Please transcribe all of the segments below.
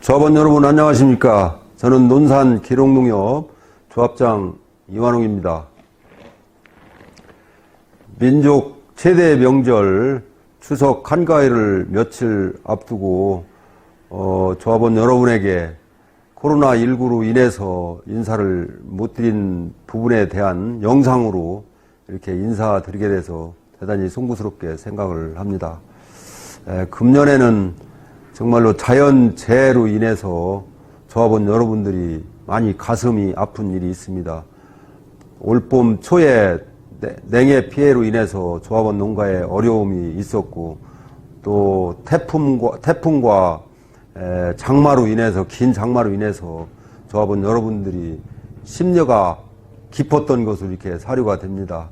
조합원 여러분 안녕하십니까. 저는 논산 기록농협 조합장 이완홍입니다. 민족 최대 명절 추석 한가위를 며칠 앞두고 어, 조합원 여러분에게 코로나19로 인해서 인사를 못 드린 부분에 대한 영상으로 이렇게 인사드리게 돼서 대단히 송구스럽게 생각을 합니다. 에, 금년에는 정말로 자연재해로 인해서 조합원 여러분들이 많이 가슴이 아픈 일이 있습니다. 올봄 초에 내- 냉해 피해로 인해서 조합원 농가에 어려움이 있었고 또 태풍과 태풍과 에, 장마로 인해서 긴 장마로 인해서 조합원 여러분들이 심려가 깊었던 것으로 이렇게 사료가 됩니다.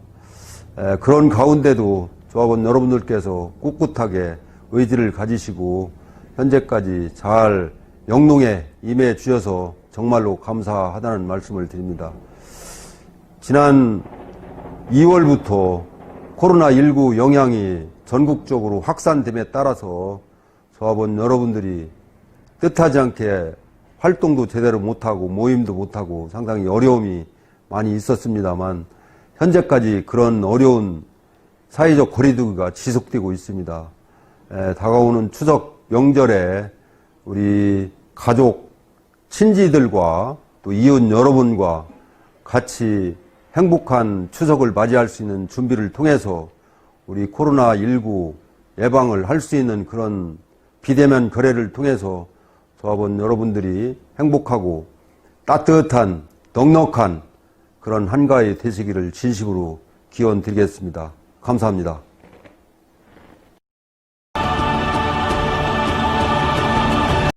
에, 그런 가운데도 조합원 여러분들께서 꿋꿋하게 의지를 가지시고 현재까지 잘 영농에 임해 주셔서 정말로 감사하다는 말씀을 드립니다. 지난 2월부터 코로나19 영향이 전국적으로 확산됨에 따라서 조합원 여러분들이 뜻하지 않게 활동도 제대로 못하고 모임도 못하고 상당히 어려움이 많이 있었습니다만 현재까지 그런 어려운 사회적 거리두기가 지속되고 있습니다. 에, 다가오는 추석 명절에 우리 가족, 친지들과 또 이웃 여러분과 같이 행복한 추석을 맞이할 수 있는 준비를 통해서 우리 코로나19 예방을 할 수 있는 그런 비대면 거래를 통해서 조합원 여러분들이 행복하고 따뜻한 넉넉한 그런 한가위 되시기를 진심으로 기원 드리겠습니다. 감사합니다.